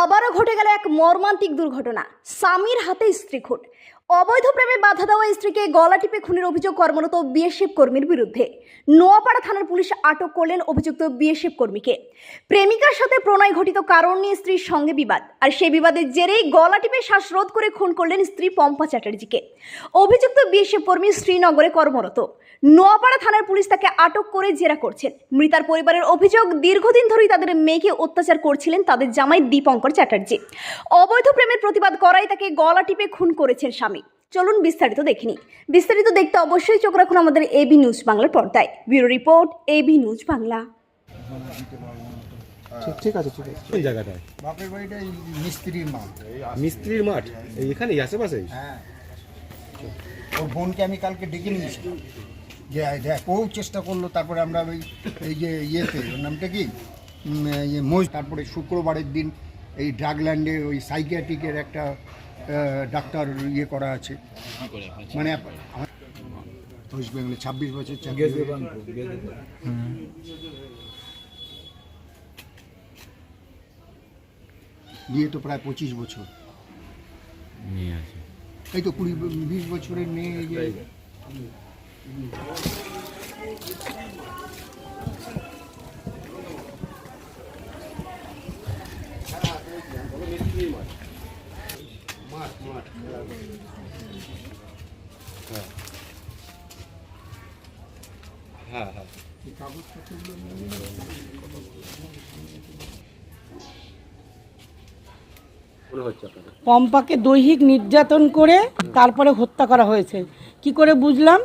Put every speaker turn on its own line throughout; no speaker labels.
আবারও ঘটে গেল এক মর্মান্তিক দুর্ঘটনা। স্বামীর হাতে স্ত্রী খুন। অবৈধ প্রেমে বাধা দেওয়া স্ত্রীকে গলা টিপে খুনের অভিযোগ কর্মরত বিএসএফ কর্মীর বিরুদ্ধে। নোয়াপাড়া থানার পুলিশ আটক করলেন অভিযুক্ত বিএসএফ কর্মীকে। প্রেমিকার সাথে প্রণয় ঘটিত কারণ নিয়ে স্ত্রীর সঙ্গে বিবাদ। আর সেই বিবাদের জেরেই গলা টিপে শ্বাসরোধ করে খুন করলেন স্ত্রী পম্পা চ্যাটার্জিকে। অভিযুক্ত বিএসএফ কর্মী শ্রীনগরে কর্মরত। নোয়াপাড়া থানার পুলিশ তাকে আটক করে জেরা করছেন মৃতার পরিবারের অভিযোগ দীর্ঘদিন ধরেই তাদের মেয়েকে অত্যাচার করছিলেন তাদের জামাই দীপঙ্কর চ্যাটার্জি। অবৈধ প্রেমের প্রতিবাদ করাই তাকে গলা টিপে খুন করেছেন স্বামী। চলুন বিস্তারিত দেখিনি বিস্তারিত দেখতে অবশ্যই চোখ রাখুন আমাদের এবি নিউজ বাংলার পর্দায়। Bureau report AB news Bangla.
ঠিক ঠিক আছে ঠিক আছে। কোন জায়গাটায়?
বাপের বাড়িটা মিস্ত্রির মা
মিস্ত্রির মাঠ? এখানেই আশেপাশে
হ্যাঁ। ওর বোনকে আমি কালকে ডেকে দেখ ও চেষ্টা করল তারপরে আমরা ওই এই যে ইয়েতে ওর নামটা কি? উম, ইয়ে তারপরে শুক্রবারের দিন এই ড্রাগল্যান্ডে ওই সাইকিয়াট্রিকের একটা ডাক্তার ইয়ে করা আছে। মানে ওয়েস্ট বেঙ্গলে ছাব্বিশ বছর হুম। বিয়ে তো প্রায় পঁচিশ বছর। এই তো কুড়ি বিশ বছরের মেয়ে
পম্পাকে দৈহিক নির্যাতন করে তারপরে হত্যা করা হয়েছে। কি করে বুঝলাম?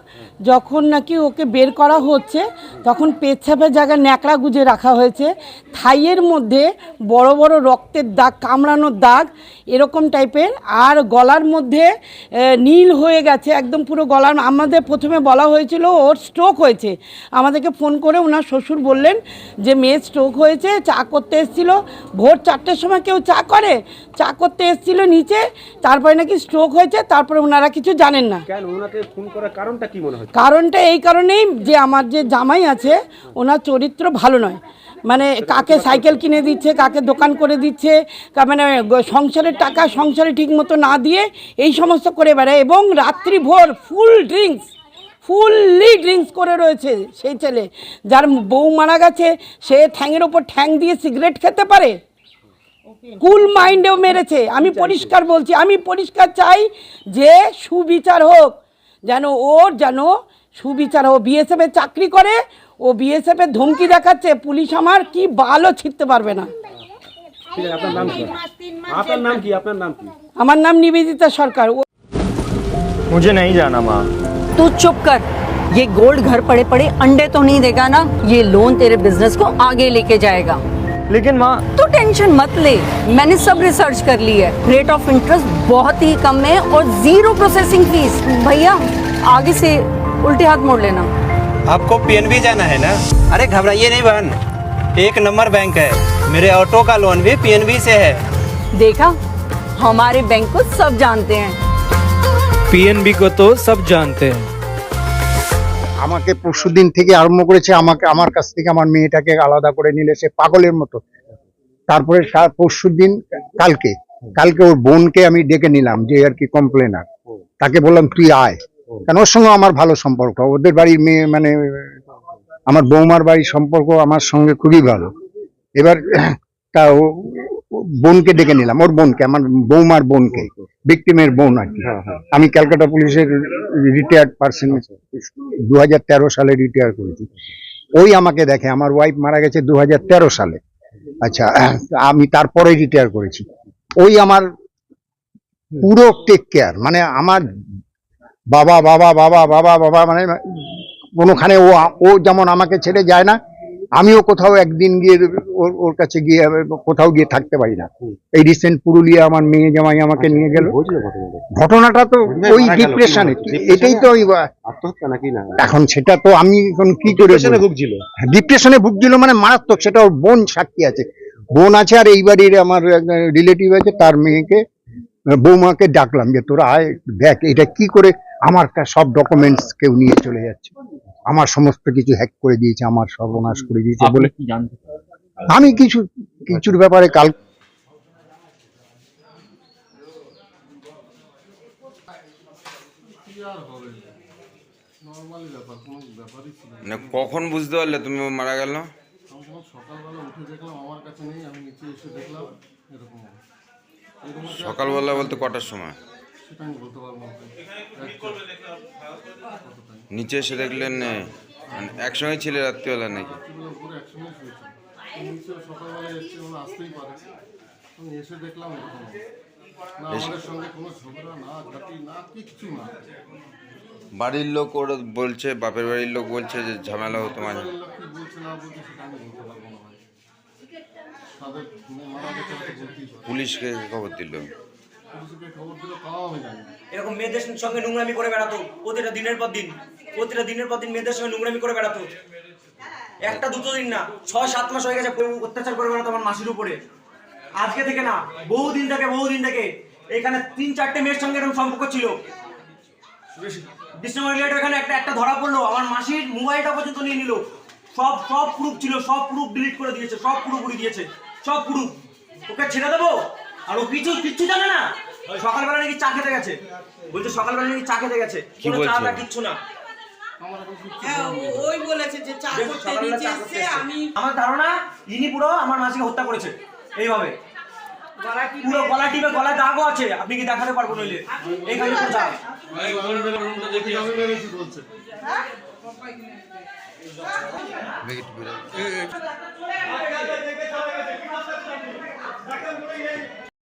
যখন নাকি ওকে বের করা হচ্ছে, তখন পেচ্ছাপের জায়গায় ন্যাকড়া গুজে রাখা হয়েছে। থাইয়ের মধ্যে বড় বড় রক্তের দাগ কামড়ানোর দাগ এরকম টাইপের, আর গলার মধ্যে নীল হয়ে গেছে, একদম পুরো গলার আমাদের প্রথমে বলা হয়েছিল, ওর স্ট্রোক হয়েছে। আমাদেরকে ফোন করে ওনার শ্বশুর বললেন যে, মেয়ের স্ট্রোক হয়েছে, চা করতে এসেছিল। ভোর চারটের সময় কেউ চা করে? চা করতে এসেছিল নিচে, তারপরে নাকি স্ট্রোক হয়েছে, তারপরে ওনারা কিছু জানেন না।
কেন? ওনাকে ফোন করার কারণটা কি মনে হচ্ছে?
কারণটা এই কারণেই যে আমার যে জামাই আছে ওনার চরিত্র ভালো নয়। মানে কাকে সাইকেল কিনে দিচ্ছে কাকে দোকান করে দিচ্ছে মানে সংসারের টাকা সংসারে ঠিক মতো না দিয়ে এই সমস্ত করে বেড়ায় এবং রাত্রি ভোর ফুল ড্রিঙ্কস ফুললি ড্রিঙ্কস করে রয়েছে সেই ছেলে যার বউ মারা গেছে সে ঠ্যাংয়ের ওপর ঠ্যাং দিয়ে সিগারেট খেতে পারে। কুল মাইন্ডেও মেরেছে। আমি পরিষ্কার বলছি আমি পরিষ্কার চাই যে সুবিচার হোক যেন ওর যেন সুবিচার হোক বিএসএফের চাকরি করে ও বিএসএফের ধমকি দেখাচ্ছে পুলিশ আমার কি বালও ছিটতে পারবে না
ঠিক আছে আপনার নাম কি আপনার নাম কি আপনার নাম কি
আমার নাম নিবেদিতা সরকার ও
मुझे नहीं जाना माँ
तू चुप कर ये गोल्ड घर पड़े पड़े अंडे तो नहीं देगा ना ये लोन तेरे बिजनेस को आगे लेके जाएगा
लेकिन माँ
तू टेंशन मत ले। मैंने सब रिसर्च कर ली है। रेट ऑफ़ इंटरेस्ट बहुत ही कम है और ज़ीरो प्रोसेसिंग फ़ीस भैया आगे से उल्टे हाथ मोड़ लेना।
आपको पीएनबी जाना है ना? अरे घबराइए नहीं बहन। एक नंबर बैंक है। मेरे ऑटो का लोन भी पीएनबी से है।
देखा? हमारे बैंक को सब जानते हैं।
पीएनबी को तो सब जानते हैं।
আমাকে পরশুদিন থেকে আরম্ভ করেছে, আমাকে, আমার কাছ থেকে আমার মেয়েটাকে আলাদা করে নিলে সে পাগলের মতো। তারপরে পরশু দিন, কালকে কালকে ওর বোনকে আমি ডেকে নিলাম যে আর কি কমপ্লেনার তাকে বললাম, তুই আয়। কেন? ওর সঙ্গে আমার ভালো সম্পর্ক। ওদের বাড়ির মেয়ে মানে আমার বৌমার বাড়ির সম্পর্ক আমার সঙ্গে খুবই ভালো। এবার, তা বোনকে ডেকে নিলাম, ওর বোনকে, আমার বৌমার বোনকে। ভিক্টিমের বোন আর কি। আমি ক্যালকাটা পুলিশের রিটায়ার্ড পার্সন দু হাজার সালে রিটায়ার করেছি। ওই আমাকে দেখে আমার ওয়াইফ মারা গেছে দু সালে। আচ্ছা আমি তারপরে রিটায়ার করেছি। ওই আমার পুরো টেক কেয়ার মানে আমার বাবা বাবা বাবা বাবা বাবা মানে কোনোখানে ও ও যেমন আমাকে ছেড়ে যায় না আমিও কোথাও একদিন গিয়ে ওর ওর কাছে গিয়ে কোথাও গিয়ে থাকতে পারি না। এই রিসেন্ট পুরুলিয়া আমার মেয়ে জামাই আমাকে নিয়ে গেল।
ঘটনাটা।
ঘটনাটা তো ওই ডিপ্রেশনে এটাই তো ওই এখন সেটা তো আমি এখন কি করে
ভুগছিল।
ডিপ্রেশনে ভুগছিল মানে মারাত্মক সেটা ওর বোন সাক্ষী আছে। বোন আছে আর এই বাড়ির আমার রিলেটিভ আছে তার মেয়েকে বৌমাকে ডাকলাম যে তোরা আয় দেখ এটা কি করে? আমার সব ডকুমেন্টস কেউ নিয়ে চলে যাচ্ছে। আমার সমস্ত কিছু হ্যাক করে দিয়েছে আমার সর্বনাশ করে দিয়েছে বলে আমি কিছু কিছুর ব্যাপারে কাল
মানে কখন বুঝতে পারলে তুমি মারা গেল
সকালবেলা উঠে দেখলাম আমার কাছে নেই আমি নিচে এসে দেখলাম এরকম অবস্থা। এরকম একটা-
সকালবেলা বলতে কটার সময়
সেটা আমি বলতে পারব।
নিচে এসে দেখলেন মানে একসঙ্গে ছিলে রাত্রিবেলা নাকি?
রাত্রিবেলা উপরে একসঙ্গে শুয়েছিলাম। নিচে সকালবেলা এসছে ওরা আসতেই পারে এসে দেখলাম না আমাদের সঙ্গে কোনো ঝগড়া না ঝাঁটি না কিচ্ছু না।
বাড়ির লোক ওর বলছে বাপের বাড়ির লোক বলছে যে ঝামেলা হতো মাঝে।
বাড়ির লোক কি বলছে না বলছে সেটা আমি বলতে পারব না ভাই। তাদের মারা গেছে হয়তো বলতেই পারে
পুলিশকে খবর দিল।
এরকম মেয়েদের সঙ্গে নোংরামি করে বেড়াতো, প্রতিটা দিনের পর দিন, প্রতিটা দিনের পর দিন মেয়েদের সঙ্গে নোংরামি করে বেড়াতো। একটা দুটো দিন না, ছয়, সাত মাস হয়ে গেছে অত্যাচার করে বেড়াতো আমার মাসির উপরে। আজকে থেকে না থেকে থেকে এখানে তিন, চারটে মেয়ের সঙ্গে এরকম সম্পর্ক ছিল। ডিসেম্বর এখানে একটা একটা ধরা পড়ল, আমার মাসির মোবাইলটা পর্যন্ত নিয়ে নিল। সব সব প্রুফ ছিল, সব প্রুফ ডিলিট করে দিয়েছে, সব পুরোপুরি দিয়েছে, সব প্রুফ ওকে ছেড়ে দেবো? আর ও কিছু কিচ্ছু জানে না? সকালবেলা নাকি চা খেতে গেছে। বলছে সকালবেলা নাকি চা খেতে গেছে।
কি
কোনো চা না কিচ্ছু না।
হ্যাঁ ও- ওই বলেছে যে চা করতে নিচে। আমি
আমার ধারণা ইনি পুরো আমার মাসিকে হত্যা করেছে। এইভাবে। পুরো গলা টিপে গলায় দাগও আছে। আপনি কি দেখাতে পারব নইলে? এইখানে দাগ
দেখি।